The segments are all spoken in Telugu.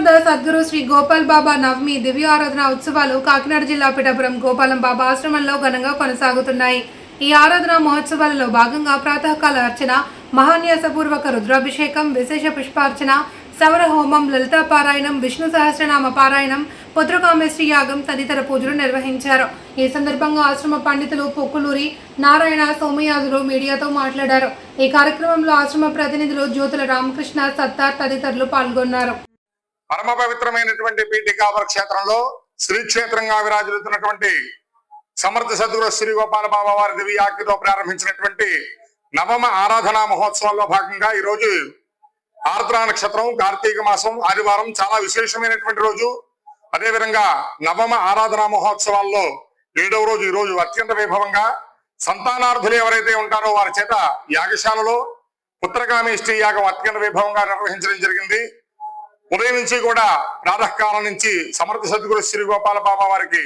సమర్థ సద్గురు శ్రీ గోపాల్ బాబా నవమి దివ్య ఆరాధన ఉత్సవాలు కాకినాడ జిల్లా పిఠాపురం గోపాలం బాబా ఆశ్రమంలో ఘనంగా కొనసాగుతున్నాయి. ఈ ఆరాధన మహోత్సవాలలో భాగంగా ప్రాతకాల అర్చన మహాన్యాసపూర్వక రుద్రాభిషేకం విశేష పుష్పార్చన సవర హోమం లలితా పారాయణం విష్ణు సహస్రనామ పారాయణం పుత్రకామేశ్వరి యాగం తదితర పూజలు నిర్వహించారు. ఈ సందర్భంగా ఆశ్రమ పండితులు పొక్కులూరి నారాయణ సోమయాజులు మీడియాతో మాట్లాడారు. ఈ కార్యక్రమంలో ఆశ్రమ ప్రతినిధులు జ్యోతుల రామకృష్ణ సత్తార్ తదితరులు పాల్గొన్నారు. పరమ పవిత్రమైనటువంటి పీఠికావర క్షేత్రంలో శ్రీ క్షేత్రంగా విరాజిల్లుతున్నటువంటి సమర్థ సద్గురు శ్రీ గోపాల బాబా వారి దివ్యాకితో ప్రారంభించినటువంటి నవమ ఆరాధనా మహోత్సవాల్లో భాగంగా ఈ రోజు ఆర్ద్ర నక్షత్రం కార్తీక మాసం ఆదివారం చాలా విశేషమైనటువంటి రోజు. అదేవిధంగా నవమ ఆరాధనా మహోత్సవాల్లో ఏడవ రోజు ఈ రోజు అత్యంత వైభవంగా సంతానార్థులు ఎవరైతే ఉంటారో వారి చేత యాగశాలలో పుత్రకామేష్టి యాగం అత్యంత వైభవంగా నిర్వహించడం జరిగింది. ఉదయం నుంచి కూడా ప్రాతకాలం నుంచి సమర్థ సద్గురు శ్రీ గోపాల బాబా వారికి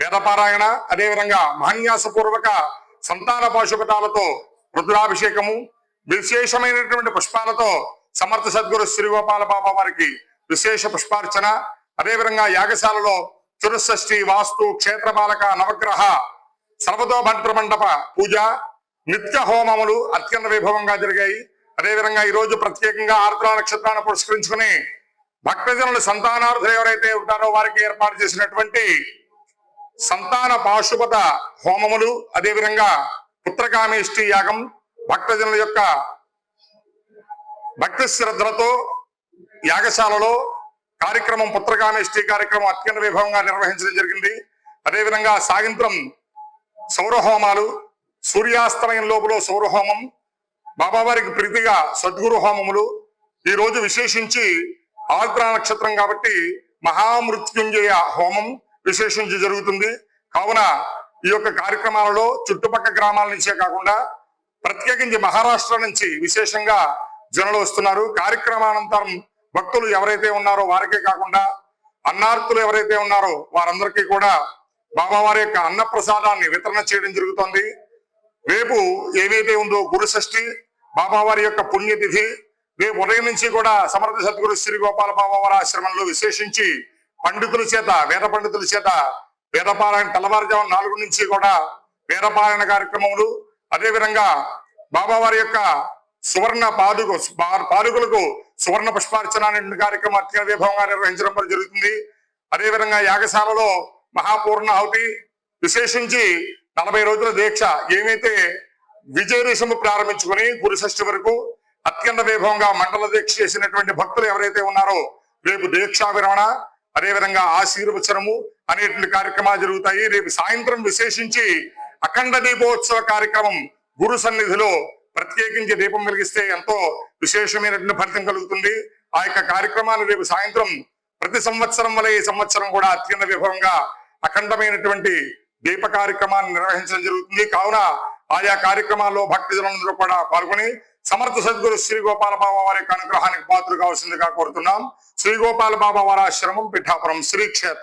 వేదపారాయణ అదేవిధంగా మహాన్యాసపూర్వక సంతాన పాశుపతాలతో రుద్రాభిషేకము విశేషమైనటువంటి పుష్పాలతో సమర్థ సద్గురు శ్రీ గోపాల బాబా వారికి విశేష పుష్పార్చన అదేవిధంగా యాగశాలలో చురుషష్ఠి వాస్తు క్షేత్రపాలక నవగ్రహ సర్వతోభద్ర మండప పూజ నిత్య హోమములు అత్యంత వైభవంగా జరిగాయి. అదేవిధంగా ఈ రోజు ప్రత్యేకంగా ఆర్ద్ర నక్షత్రాన్ని పురస్కరించుకుని భక్తజనులు సంతానార్థులు ఎవరైతే ఉంటారో వారికి ఏర్పాటు చేసినటువంటి సంతాన పాశుపత హోమములు అదేవిధంగా పుత్రకామేష్టి యాగం భక్తజనుల యొక్క భక్తి శ్రద్ధలతో యాగశాలలో కార్యక్రమం పుత్రకామేష్టి కార్యక్రమం అత్యంత వైభవంగా నిర్వహించడం జరిగింది. అదేవిధంగా సాయంత్రం సౌరహోమాలు సూర్యాస్తమయం లోపల సౌరహోమం బాబావారికి ప్రీతిగా సద్గురు హోమములు ఈరోజు విశేషించి ఆర్ద్ర నక్షత్రం కాబట్టి మహామృత్యుంజయ హోమం విశేషించి జరుగుతుంది. కావున ఈ యొక్క కార్యక్రమాలలో చుట్టుపక్క గ్రామాల నుంచే కాకుండా ప్రత్యేకించి మహారాష్ట్ర నుంచి విశేషంగా జనులు వస్తున్నారు. కార్యక్రమానంతరం భక్తులు ఎవరైతే ఉన్నారో వారికే కాకుండా అన్నార్థులు ఎవరైతే ఉన్నారో వారందరికీ కూడా బాబావారి యొక్క అన్న ప్రసాదాన్ని వితరణ చేయడం జరుగుతోంది. రేపు ఏదైతే ఉందో గురు షష్ఠి బాబావారి యొక్క పుణ్యతిథి రేపు ఉదయం నుంచి కూడా సమర్థ సద్గురు శ్రీ గోపాల బాబావారి ఆశ్రమంలో విశేషించి పండితుల చేత వేద పండితుల చేత వేదపారాయణ తెల్లవారుజాము నాలుగు నుంచి కూడా వేదపారాయణ కార్యక్రమములు. అదేవిధంగా బాబావారి యొక్క సువర్ణ పాదుకు పాదుకులకు సువర్ణ పుష్పార్చన అనే కార్యక్రమం అత్యంత వైభవంగా నిర్వహించడం జరుగుతుంది. అదేవిధంగా యాగశాలలో మహాపూర్ణాహుతి విశేషించి నలభై రోజుల దీక్ష. ఏమైతే విజయదేశము ప్రారంభించుకుని గురు షష్ఠి వరకు అత్యంత వైభవంగా మండల దీక్ష చేసినటువంటి భక్తులు ఎవరైతే ఉన్నారో రేపు దీక్షా విరమణ అదేవిధంగా ఆశీర్వచనము అనేటువంటి కార్యక్రమాలు జరుగుతాయి. రేపు సాయంత్రం విశేషించి అఖండ దీపోత్సవ కార్యక్రమం గురు సన్నిధిలో ప్రత్యేకించి దీపం వెలిగిస్తే ఎంతో విశేషమైనటువంటి ఫలితం కలుగుతుంది. ఆ యొక్క కార్యక్రమాన్ని రేపు సాయంత్రం ప్రతి సంవత్సరం వల్ల ఈ సంవత్సరం కూడా అత్యంత విభవంగా అఖండమైనటువంటి దీప కార్యక్రమాన్ని నిర్వహించడం జరుగుతుంది. కావున ఆయా కార్యక్రమాల్లో భక్తజనులందరూ కూడా పాల్గొని సమర్థ సద్గురు శ్రీ గోపాల బాబా వారి యొక్క అనుగ్రహానికి పాత్ర కావాల్సిందిగా కోరుతున్నాం. శ్రీ గోపాల బాబా వారి ఆశ్రమం పిఠాపురం శ్రీ క్షేత్రం